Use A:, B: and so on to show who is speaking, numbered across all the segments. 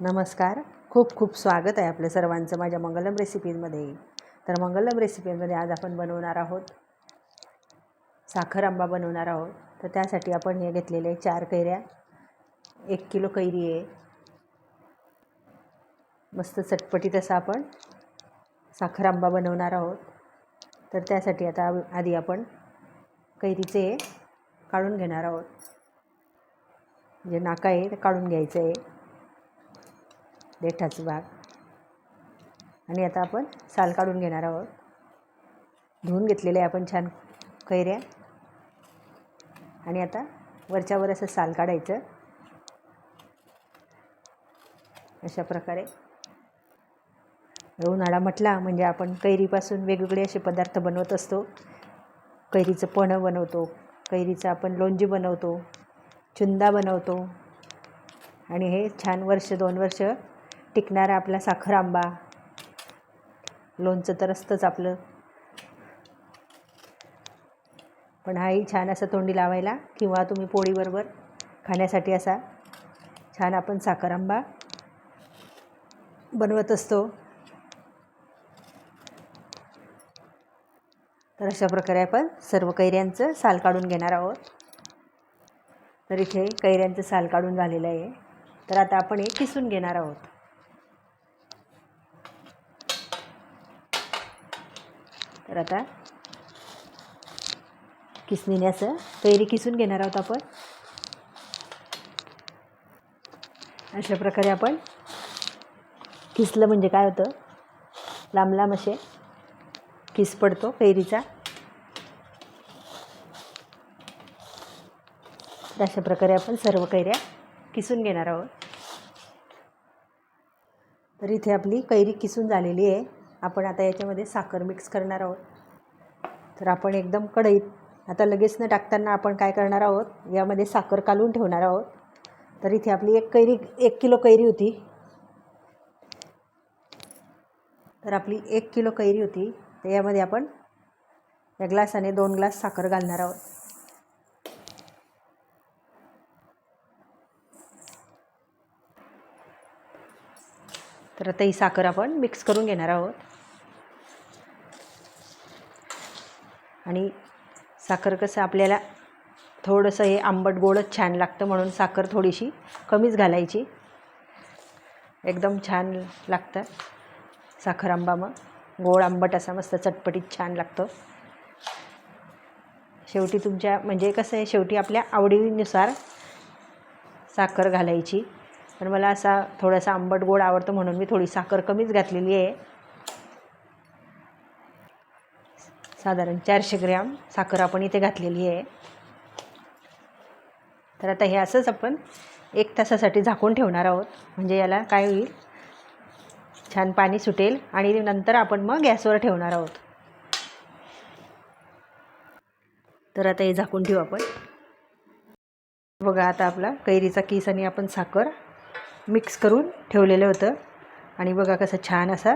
A: नमस्कार. खूप खूप स्वागत आहे आपल्या सर्वांचं माझ्या मंगलम रेसिपीजमध्ये तर मंगलम रेसिपीमध्ये आज आपण बनवणार आहोत साखर आंबा बनवणार आहोत. तर त्यासाठी आपण हे घेतलेले आहे चार कैऱ्या एक किलो कैरी आहे. मस्त चटपटीत असा आपण साखर आंबा बनवणार आहोत. तर त्यासाठी आता आधी आपण कैरीचे काढून घेणार आहोत. जे नाका आहे ते काढून घ्यायचं आहे. देठाचा भाग. आणि आता आपण साल काढून घेणार आहोत. धुवून घेतलेले आहे आपण छान कैऱ्या. आणि आता वरच्यावर असं साल काढायचं. अशा प्रकारे. उन्हाळा म्हटला म्हणजे आपण कैरीपासून वेगवेगळे असे पदार्थ बनवत असतो. कैरीचं पणं बनवतो. कैरीचं आपण लोणजी बनवतो. चुंदा बनवतो. आणि हे छान वर्ष दोन वर्ष टिकणारा आपला साखर आंबा. लोणचं तर असतंच आपलं. पण हाही छान असं तोंडी लावायला किंवा तुम्ही पोळीबरोबर खाण्यासाठी असा छान आपण साखर आंबा बनवत असतो. तर अशा प्रकारे आपण सर्व कैऱ्यांचं साल काढून घेणार आहोत. तर इथे कैऱ्यांचं साल काढून झालेलं आहे. तर आता आपण हे किसून घेणार आहोत. तर आता किसणीने असं कैरी किसून घेणार आहोत आपण. अशा प्रकारे आपण किसलं म्हणजे काय होतं? लांब लांब असे किस पडतो कैरीचा तर अशा प्रकारे आपण सर्व कैऱ्या किसून घेणार आहोत. तर इथे आपली कैरी किसून झालेली आहे. आपण आता याच्यामध्ये साखर मिक्स करणार आहोत. तर आपण एकदम कढईत आता लगेच न टाकताना आपण काय करणार आहोत यामध्ये साखर कालून ठेवणार आहोत. तर इथे आपली एक कैरी एक किलो कैरी होती. तर आपली एक किलो कैरी होती. तर यामध्ये आपण या ग्लासाने दोन ग्लास साखर घालणार आहोत. तर आता ही साखर आपण मिक्स करून घेणार आहोत. आणि साखर कसं आपल्याला थोडंसं हे आंबट गोडच छान लागतं म्हणून साखर थोडीशी कमीच घालायची. एकदम छान लागतं साखर आंबा मग. गोड आंबट असा मस्त चटपटीत छान लागतो. शेवटी तुमच्या म्हणजे कसं आहे शेवटी आपल्या आवडीनुसार साखर घालायची. पण मला असा थोडासा आंबट गोड आवडतो म्हणून मी थोडी साखर कमीच घातलेली आहे. साधारण चारशे ग्रॅम साखर आपण इथे घातलेली आहे. तर आता हे असंच आपण एक तासासाठी झाकून ठेवणार आहोत. म्हणजे याला काय होईल? छान पाणी सुटेल आणि नंतर आपण मग गॅसवर ठेवणार आहोत. तर आता हे झाकून ठेवू आपण. बघा आता आपला कैरीचा किस आणि आपण साखर मिक्स करून ठेवलेलं होतं. आणि बघा कसं छान असा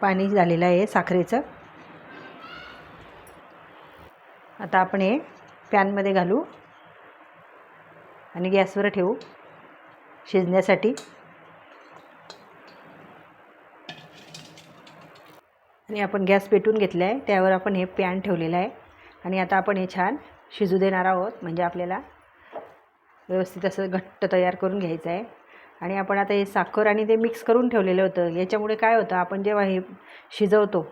A: पाणी झालेलं आहे साखरेचं. आता आपण हे पॅनमध्ये घालू आणि गॅसवर ठेवू शिजण्यासाठी. आणि आपण गॅस पेटून घेतला आहे त्यावर आपण हे पॅन ठेवलेलं आहे. आणि आता आपण हे छान शिजू देणार आहोत म्हणजे आपल्याला व्यवस्थित असं घट्ट तयार करून घ्यायचं आहे. आणि आपण आता हे साखर आणि ते मिक्स करून ठेवलेलं होतं. याच्यामुळे काय होतं आपण जेव्हा हे शिजवतो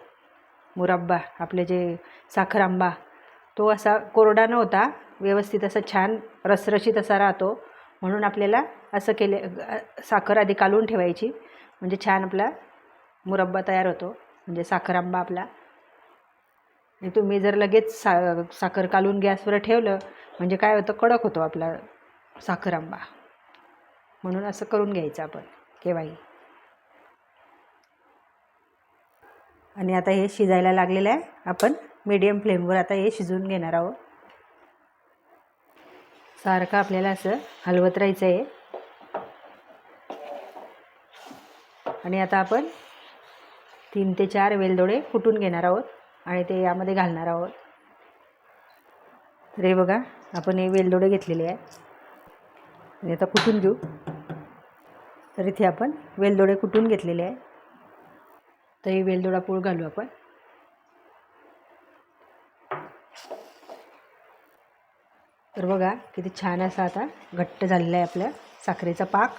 A: मुरब्बा आपले जे साखर आंबा तो असा कोरडा नव्हता व्यवस्थित असा छान रसरशीत असा राहतो. म्हणून आपल्याला असं केले साखर आधी कालून ठेवायची. म्हणजे छान आपला मुरब्बा तयार होतो. म्हणजे साखर आंबा आपला. आणि तुम्ही जर लगेच सा साखर कालून गॅसवर ठेवलं म्हणजे काय होतं कडक होतो आपला साखर आंबा. म्हणून असं करून घ्यायचं आपण केव्हाही. आणि आता हे शिजायला लागलेलं आहे आपण. मीडियम फ्लेमवर आता हे शिजवून घेणार आहोत. सारखं आपल्याला असं हलवत राहायचं आहे आणि आता आपण तीन ते चार वेलदोडे कुटून घेणार आहोत आणि ते यामध्ये घालणार आहोत. तर हे बघा आपण हे वेलदोडे घेतलेले आहे आणि आता कुटून घेऊ. तर इथे आपण वेलदोडे कुटून घेतलेले आहे तर हे वेलदोडा पूळ घालू आपण. तर बघा किती छान असा आता घट्ट झालेला आहे आपल्या साखरेचा पाक.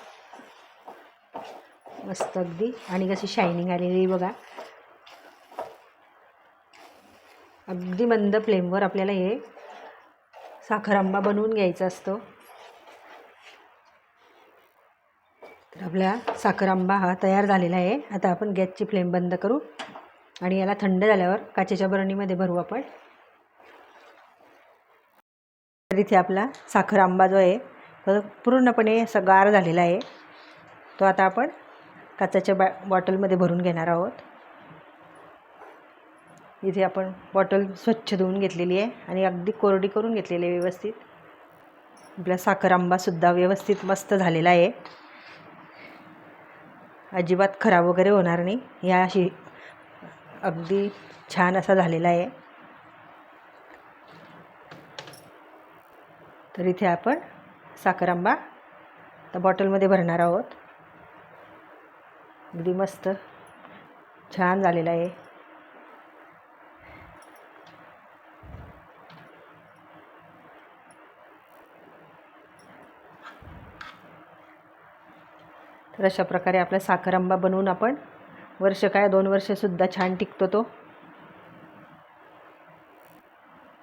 A: मस्त अगदी. आणि कशी शायनिंग आलेली बघा. अगदी मंद फ्लेमवर आपल्याला हे साखर आंबा बनवून घ्यायचा असतो. तर आपला साखर आंबा हा तयार झालेला आहे. आता आपण गॅसची फ्लेम बंद करू. आणि याला थंड झाल्यावर काचेच्या बरणीमध्ये भरू आपण. तर इथे आपला साखर आंबा जो आहे तो पूर्णपणे असा गार झालेला आहे. तो आता आपण काचाच्या बॅ बॉटलमध्ये भरून घेणार आहोत. इथे आपण बॉटल स्वच्छ धुवून घेतलेली आहे आणि अगदी कोरडी करून घेतलेली आहे व्यवस्थित. आपला साखर आंबासुद्धा व्यवस्थित मस्त झालेला आहे. अजिबात खराब वगैरे होणार नाही. या अशी अगदी छान असा झालेला आहे. तर इथे आपण साखर आंबा तर बॉटलमध्ये भरणार आहोत. अगदी मस्त. छान झालेला आहे. तर अशा प्रकारे आपला साखर आंबा बनवून आपण वर्ष काय दोन वर्षसुद्धा छान टिकतो तो.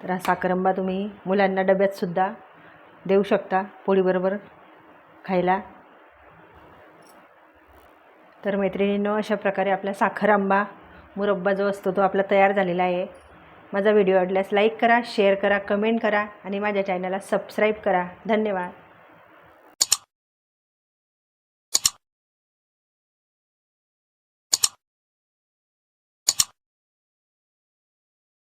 A: तर हा साखर आंबा तुम्ही मुलांना डब्यातसुद्धा देऊ शकता पोळीबरोबर खायला. तर मैत्रिणींनो अशा प्रकारे आपला साखर आंबा मुरब्बा जो असतो तो आपला तयार झालेला आहे. माझा व्हिडिओ आवडल्यास लाईक करा शेअर करा कमेंट करा आणि माझ्या चॅनलला सबस्क्राईब करा. धन्यवाद.